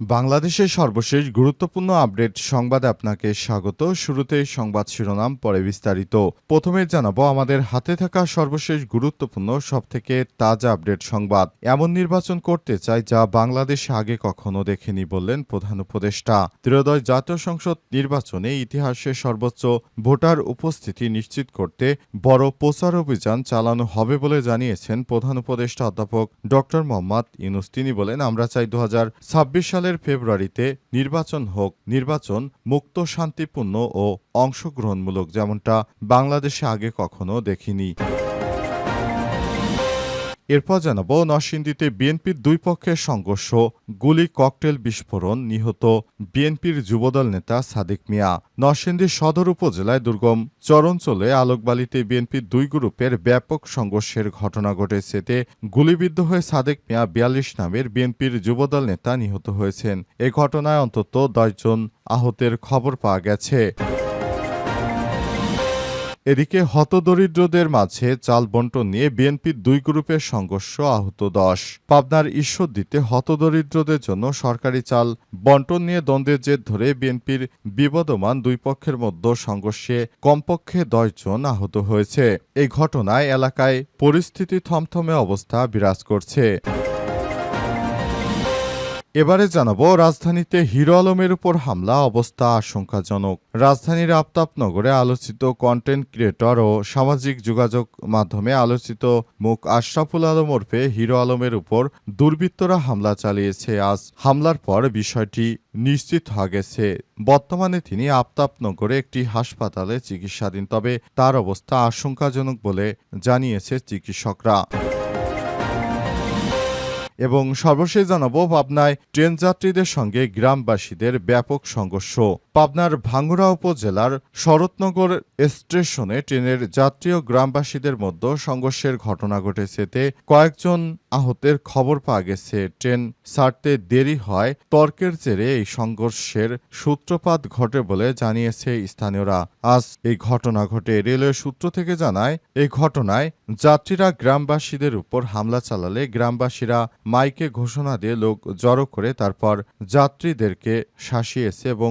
বাংলাদেশের সর্বশেষ গুরুত্বপূর্ণ আপডেট সংবাদে আপনাকে স্বাগত। শুরুতে সংবাদ শিরোনাম, পরে বিস্তারিত। প্রথমে জানাব, আমাদের হাতে থাকা সর্বশেষ গুরুত্বপূর্ণ, সবথেকে তাজা আপডেট সংবাদ। এমন নির্বাচন করতে চাই যা বাংলাদেশ আগে কখনো দেখেনি বললেন প্রধান উপদেষ্টা। ত্রয়োদশ জাতীয় সংসদ নির্বাচনে ইতিহাসে সর্বোচ্চ ভোটার উপস্থিতি নিশ্চিত করতে বড় প্রচার অভিযান চালানো হবে বলে জানিয়েছেন প্রধান উপদেষ্টা অধ্যাপক ড মোহাম্মদ ইউনুস। তিনি বলেন, আমরা চাই দু ছাব্বিশ সালের ফেব্রুয়ারিতে নির্বাচন হোক নির্বাচন মুক্ত শান্তিপূর্ণ ও অংশগ্রহণমূলক যেমনটা বাংলাদেশে আগে কখনো দেখিনি। এরপর জানাব, নরসিংদীতে বিএনপির দুই পক্ষের সংঘর্ষ, গুলি, ককটেল বিস্ফোরণ নিহত বিএনপির যুবদল নেতা সাদিক মিয়া। নরসিংদী সদর উপজেলায় দুর্গম চরঞ্চলে আলোকবালিতে বিএনপির দুই গ্রুপের ব্যাপক সংঘর্ষের ঘটনা ঘটেছে এতে গুলিবিদ্ধ হয়ে সাদেক মিয়া বিয়াল্লিশ নামের বিএনপির যুবদল নেতা নিহত হয়েছেন। এ ঘটনায় অন্তত দশজন আহতের খবর পাওয়া গেছে। এদিকে হতদরিদ্রদের মাঝে চাল বন্টন নিয়ে বিএনপির দুই গ্রুপের সংঘর্ষ আহত দশ। পাবনার ঈশ্বর দিতে হতদরিদ্রদের জন্য সরকারি চাল বন্টন নিয়ে দ্বন্দ্বের জের ধরে বিএনপির বিবদমান দুই পক্ষের মধ্যে সংঘর্ষে কমপক্ষে জন আহত হয়েছে। এই ঘটনায় এলাকায় পরিস্থিতি থমথমে অবস্থা বিরাজ করছে। এবারে জানাব, রাজধানীতে হিরো আলমের উপর হামলা, অবস্থা আশঙ্কাজনক। রাজধানীর আফতাবনগরে আলোচিত কন্টেন্ট ক্রিয়েটর ও সামাজিক যোগাযোগ মাধ্যমে আলোচিত মুখ আশরাফুল আলম ওরফে হিরো আলমের উপর দুর্বৃত্তরা হামলা চালিয়েছে। আজ হামলার পর বিষয়টি নিশ্চিত হওয়া গেছে। বর্তমানে তিনি আফতাবনগরে একটি হাসপাতালে চিকিৎসাধীন, তবে তার অবস্থা আশঙ্কাজনক বলে জানিয়েছে চিকিৎসকরা। এবং সর্বশেষ জানাব পাবনায় ট্রেন যাত্রীদের সঙ্গে গ্রামবাসীদের ব্যাপক সংঘর্ষ। পাবনার ভাঙ্গুড়া উপজেলার শরৎনগর স্টেশনে ট্রেনের যাত্রী ও গ্রামবাসীদের মধ্যে সংঘর্ষের ঘটনা ঘটেছে। এতে কয়েকজন আহতের খবর পাওয়া গেছে। ট্রেন ছাড়তে দেরি হয়, তর্কের জেরে এই সংঘর্ষের সূত্রপাত ঘটে বলে জানিয়েছে স্থানীয়রা। আজ এই ঘটনা ঘটে। রেলওয়ে সূত্র থেকে জানায়, এই ঘটনায় যাত্রীরা গ্রামবাসীদের উপর হামলা চালালে গ্রামবাসীরা মাইকে ঘোষণা দিয়ে লোক জড়ো করে তারপর যাত্রীদেরকে শাসিয়েছে এবং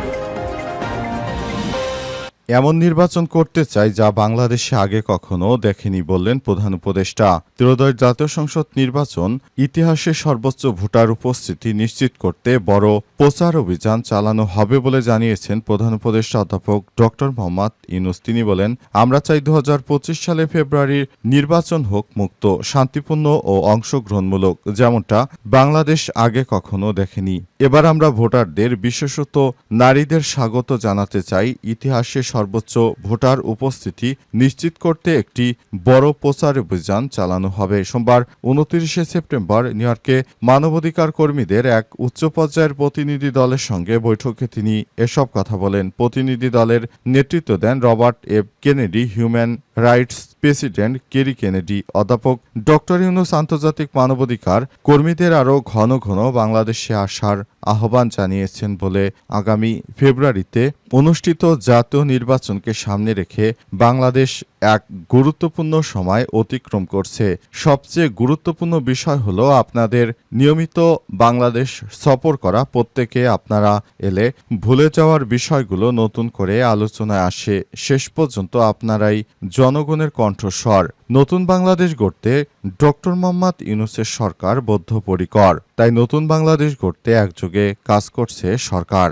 এমন নির্বাচন করতে চাই যা বাংলাদেশে আগে কখনো দেখেনি বললেন প্রধান উপদেষ্টা। ত্রয়োদশ জাতীয় সংসদ নির্বাচন ইতিহাসে সর্বোচ্চ ভোটার উপস্থিতি নিশ্চিত করতে বড় প্রচার অভিযান চালানো হবে বলে জানিয়েছেন প্রধান উপদেষ্টা অধ্যাপক ড মোহাম্মদ ইনুস তিনি বলেন, আমরা চাই দু হাজার পঁচিশ সালে ফেব্রুয়ারির নির্বাচন হোক মুক্ত, শান্তিপূর্ণ ও অংশগ্রহণমূলক, যেমনটা বাংলাদেশ আগে কখনো দেখেনি। এবার আমরা ভোটারদের বিশেষত নারীদের স্বাগত জানাতে চাই ইতিহাসে সর্বোচ্চ ভোটার উপস্থিতি নিশ্চিত করতে একটি বড় প্রচার অভিযান চালানো হবে। সোমবার উনত্রিশে সেপ্টেম্বর নিউইয়র্কে মানবাধিকার কর্মীদের এক উচ্চ পর্যায়ের প্রতিনিধি দলের সঙ্গে বৈঠকে তিনি এসব কথা বলেন। প্রতিনিধি দলের নেতৃত্ব দেন Robert F Kennedy, human rights president Kerry Kennedy, অধ্যাপক ডক্টর ইউনুস আন্তর্জাতিক মানবাধিকার কর্মীদের আরও ঘন ঘন বাংলাদেশে আসার আহ্বান জানিয়েছেন বলে আগামী ফেব্রুয়ারিতে অনুষ্ঠিত জাতীয় নির্বাচনকে সামনে রেখে বাংলাদেশ এক গুরুত্বপূর্ণ সময় অতিক্রম করছে। সবচেয়ে গুরুত্বপূর্ণ বিষয় হলো আপনাদের নিয়মিত বাংলাদেশ সফর করা, প্রত্যেকে আপনারা এলে ভুলে যাওয়ার বিষয়গুলো নতুন করে আলোচনায় আসে। শেষ পর্যন্ত আপনারাই জনগণের কণ্ঠস্বর। নতুন বাংলাদেশ গড়তে ডক্টর মোহাম্মদ ইউনুসের সরকার বদ্ধপরিকর। তাই নতুন বাংলাদেশ গড়তে একযোগে কাজ করছে সরকার।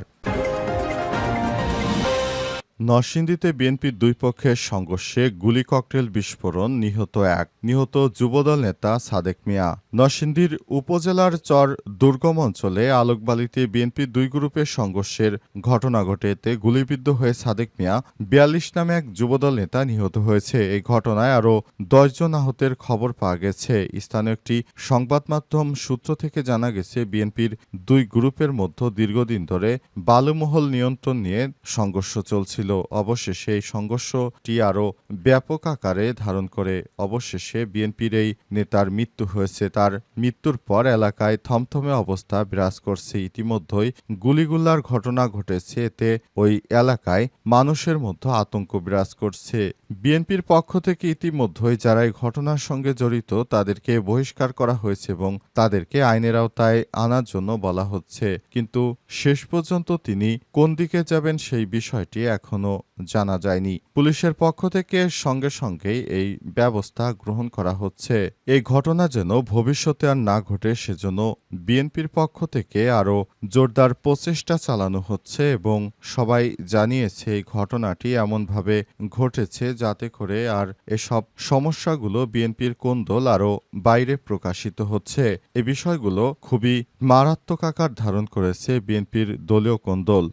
নরসিংদীতে বিএনপির দুই পক্ষের সংঘর্ষে গুলি ককটেল বিস্ফোরণ, নিহত এক। নিহত যুবদল নেতা সাদেক মিয়া। নরসিংদীর উপজেলার চর দুর্গম অঞ্চলে আলোকবালিতে বিএনপির দুই গ্রুপের সংঘর্ষের ঘটনা ঘটে। এতে গুলিবিদ্ধ হয়ে সাদেক মিয়া, বিয়াল্লিশ নামে এক যুবদল নেতা নিহত হয়েছে। এই ঘটনায় আরও দশজন আহতের খবর পাওয়া গেছে। স্থানীয় একটি সংবাদ মাধ্যম সূত্র থেকে জানা গেছে, বিএনপির দুই গ্রুপের মধ্যে দীর্ঘদিন ধরে বালুমহল নিয়ন্ত্রণ নিয়ে সংঘর্ষ চলছিল। অবশেষে এই সংঘর্ষটি আরও ব্যাপক আকারে ধারণ করে। অবশেষে বিএনপির এই নেতার মৃত্যু হয়েছে। তার মৃত্যুর পর এলাকায় থমথমে অবস্থা বিরাজ করছে। ইতিমধ্যেই গুলিগুল্লার ঘটনা ঘটেছে। এতে ওই এলাকায় মানুষের মধ্যে আতঙ্ক বিরাজ করছে। বিএনপির পক্ষ থেকে ইতিমধ্যেই যারা এই ঘটনার সঙ্গে জড়িত, তাদেরকে বহিষ্কার করা হয়েছে এবং তাদেরকে আইনের আওতায় আনার জন্য বলা হচ্ছে। কিন্তু শেষ পর্যন্ত তিনি কোন দিকে যাবেন সেই বিষয়টি এখনও জানা যায়নি। পুলিশের পক্ষ থেকে সঙ্গে সঙ্গেই এই ব্যবস্থা গ্রহণ করা হচ্ছে। এই ঘটনা যেন ভবিষ্যতে আর না ঘটে, সেজন্য বিএনপির পক্ষ থেকে আরও জোরদার প্রচেষ্টা চালানো হচ্ছে এবং সবাই জানিয়েছে এই ঘটনাটি এমনভাবে ঘটেছে যাতে করে আর এসব সমস্যাগুলো বিএনপির কোন্দল আরও বাইরে প্রকাশিত হচ্ছে। এ বিষয়গুলো খুবই মারাত্মক আকার ধারণ করেছে বিএনপির দলীয় কোন্দল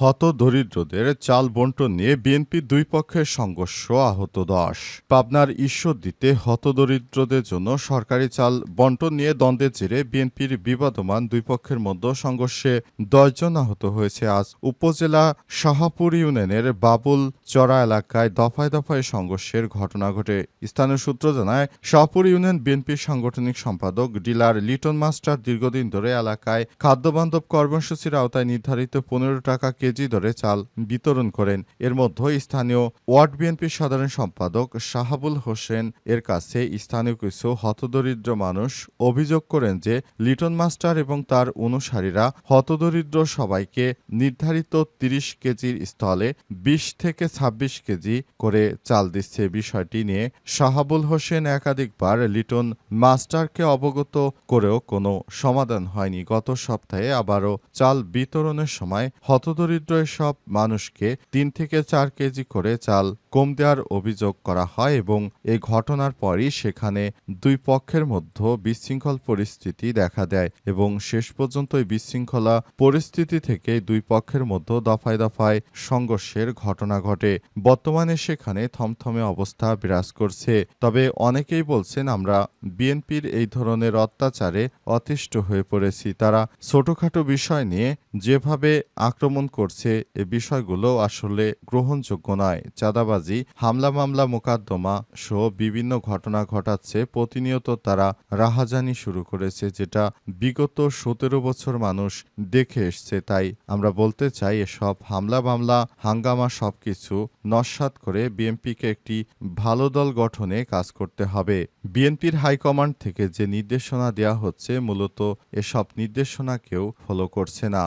হত দরিদ্রদের চাল বন্টন নিয়ে বিএনপির দুই পক্ষের সংঘর্ষ আহত দশ। পাবনার ঈশ্বরদীতে হতদরিদ্রদের জন্য সরকারি চাল বন্টন নিয়ে দ্বন্দ্বের জেরে বিএনপির বিবাদমান দুই পক্ষের মধ্যে সংঘর্ষে দশজন আহত হয়েছে। আজ উপজেলা শাহাপুর ইউনিয়নের বাবুল চড়া এলাকায় দফায় দফায় সংঘর্ষের ঘটনা ঘটে। স্থানীয় সূত্র জানায়, শাহপুর ইউনিয়ন বিএনপির সাংগঠনিক সম্পাদক ডিলার লিটন মাস্টার দীর্ঘদিন ধরে এলাকায় খাদ্যবান্ধব কর্মসূচির আওতায় নির্ধারিত পনেরো টাকা কেজি দরে চাল বিতরণ করেন। এর মধ্যে স্থানীয় ওয়ার্ড বিএনপির সাধারণ সম্পাদক শাহাবুল হোসেন এর কাছে স্থানীয় কিছু হতদরিদ্র মানুষ অভিযোগ করেন যে লিটন মাস্টার এবং তার অনুসারীরা হতদরিদ্র সবাইকে নির্ধারিত তিরিশ কেজির স্থলে বিশ থেকে ছাব্বিশ কেজি করে চাল দিচ্ছে। বিষয়টি নিয়ে শাহাবুল হোসেন একাধিকবার লিটন মাস্টারকে অবগত করেও কোনো সমাধান হয়নি। গত সপ্তাহে আবারও চাল বিতরণের সময় হতদরিদ্র সব মানুষকে তিন থেকে চার কেজি করে চাল কম দেওয়ার অভিযোগ করা হয় এবং এই ঘটনার পরই সেখানে দুই পক্ষের মধ্যে বিশৃঙ্খল পরিস্থিতি দেখা দেয় এবং শেষ পর্যন্ত এই বিশৃঙ্খলা পরিস্থিতি থেকে দুই পক্ষের মধ্যে দফায় দফায় সংঘর্ষের ঘটনা ঘটে। বর্তমানে সেখানে থমথমে অবস্থা বিরাজ করছে। তবে অনেকেই বলছেন, আমরা বিএনপির এই ধরনের অত্যাচারে অতিষ্ঠ হয়ে পড়েছি। তারা ছোটখাটো বিষয় নিয়ে যেভাবে আক্রমণ করছে এ বিষয়গুলো আসলে গ্রহণযোগ্য নয়। চাঁদাবাজি, হামলা মামলা, মোকদ্দমা সহ বিভিন্ন ঘটনা ঘটাচ্ছে। প্রতিনিয়ত তারা রাহাজানি শুরু করেছে, যেটা বিগত সতেরো বছর মানুষ দেখে এসছে। তাই আমরা বলতে চাই, এসব হামলা মামলা, হাঙ্গামা সবকিছু নস্বাত করে বিএনপিকে একটি ভালো দল গঠনে কাজ করতে হবে। বিএনপির হাইকমান্ড থেকে যে নির্দেশনা দেওয়া হচ্ছে, মূলত এসব নির্দেশনা কেউ ফলো করছে না।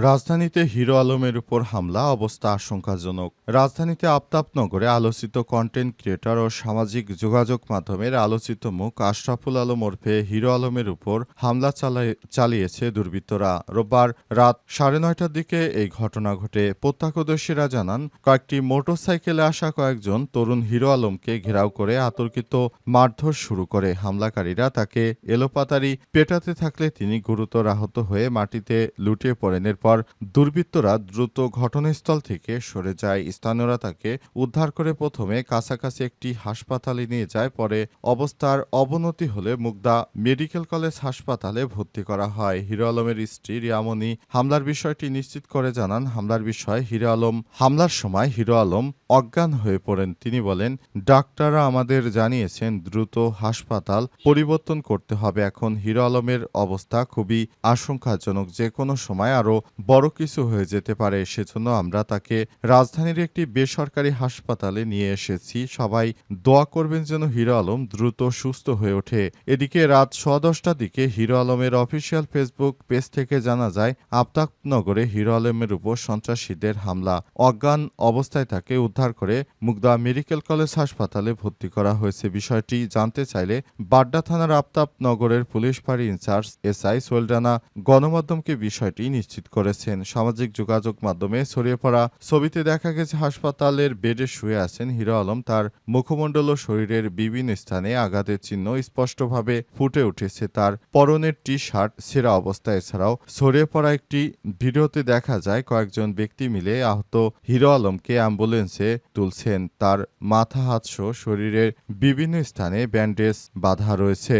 রাজধানীতে হিরো আলমের উপর হামলা, অবস্থা আশঙ্কাজনক। রাজধানীতে আফতাবনগরে আলোচিত কন্টেন্ট ক্রিয়েটর ও সামাজিক যোগাযোগ মাধ্যমের আলোচিত মুখ আশরাফুল আলম ওরফে হিরো আলমের উপর হামলা চালায়- চালিয়েছে দুর্বৃত্তরা। রোববার রাত সাড়ে নয়টার দিকে এই ঘটনা ঘটে। প্রত্যক্ষদর্শীরা জানান, কয়েকটি মোটরসাইকেলে আসা কয়েকজন তরুণ হিরো আলমকে ঘেরাও করে আতর্কিত মারধর শুরু করে। হামলাকারীরা তাকে এলোপাতারি পেটাতে থাকলে তিনি গুরুতর আহত হয়ে মাটিতে লুটিয়ে পড়েন। এরপর দুর্বৃত্তরা দ্রুত ঘটনাস্থল থেকে সরে যায়। স্থানীয়রা তাকে উদ্ধার করে প্রথমে কাছাকাছি একটি হাসপাতালে নিয়ে যায়, পরে অবস্থার অবনতি হলে মুগদা মেডিকেল কলেজ হাসপাতালে ভর্তি করা হয়। হিরো আলমের স্ত্রী রিয়ামণি হামলার বিষয়টি নিশ্চিত করে জানান। হামলার বিষয় হিরো আলম হামলার সময় হিরো আলম অজ্ঞান হয়ে পড়েন। তিনি বলেন, ডাক্তাররা আমাদের জানিয়েছেন দ্রুত হাসপাতাল পরিবর্তন করতে হবে। এখন হিরো আলমের অবস্থা খুবই আশঙ্কাজনক। যে কোনো সময় আরও বড় কিছু হয়ে যেতে পারে, সেজন্য আমরা তাকে রাজধানীর একটি বেসরকারি হাসপাতালে নিয়ে এসেছি। সবাই দোয়া করবেন যেন হিরো আলম দ্রুত সুস্থ হয়ে ওঠে। এদিকে রাত সোয়া দশটার দিকে হিরো আলমের অফিসিয়াল ফেসবুক পেজ থেকে জানা যায়, আফতাবনগরে হিরো আলমের উপর সন্ত্রাসীদের হামলা। অজ্ঞান অবস্থায় তাকে উদ্ধার করে মুগদা মেডিকেল কলেজ হাসপাতালে ভর্তি করা হয়েছে। বিষয়টি জানতে চাইলে বাড্ডা থানার আফতাবনগরের পুলিশ ফাঁড়ি ইনচার্জ এসআই সোলডানা গণমাধ্যমকে বিষয়টি নিশ্চিত করেছেন সামাজিক যোগাযোগ মাধ্যমে ছড়িয়ে পড়া ছবিতে দেখা গেছে হাসপাতালের বেডে শুয়ে আছেন হিরো আলম। তার মুখমণ্ডল ও শরীরের বিভিন্ন স্থানে আঘাতের চিহ্ন স্পষ্টভাবে ফুটে উঠেছে। তার পরনের টি শার্ট সেরা অবস্থায়। এছাড়াও ছড়িয়ে পড়া একটি ভিডিওতে দেখা যায়, কয়েকজন ব্যক্তি মিলে আহত হিরো আলমকে অ্যাম্বুলেন্সে তুলছেন। তার মাথা হাত সহ শরীরের বিভিন্ন স্থানে ব্যান্ডেজ বাঁধা রয়েছে।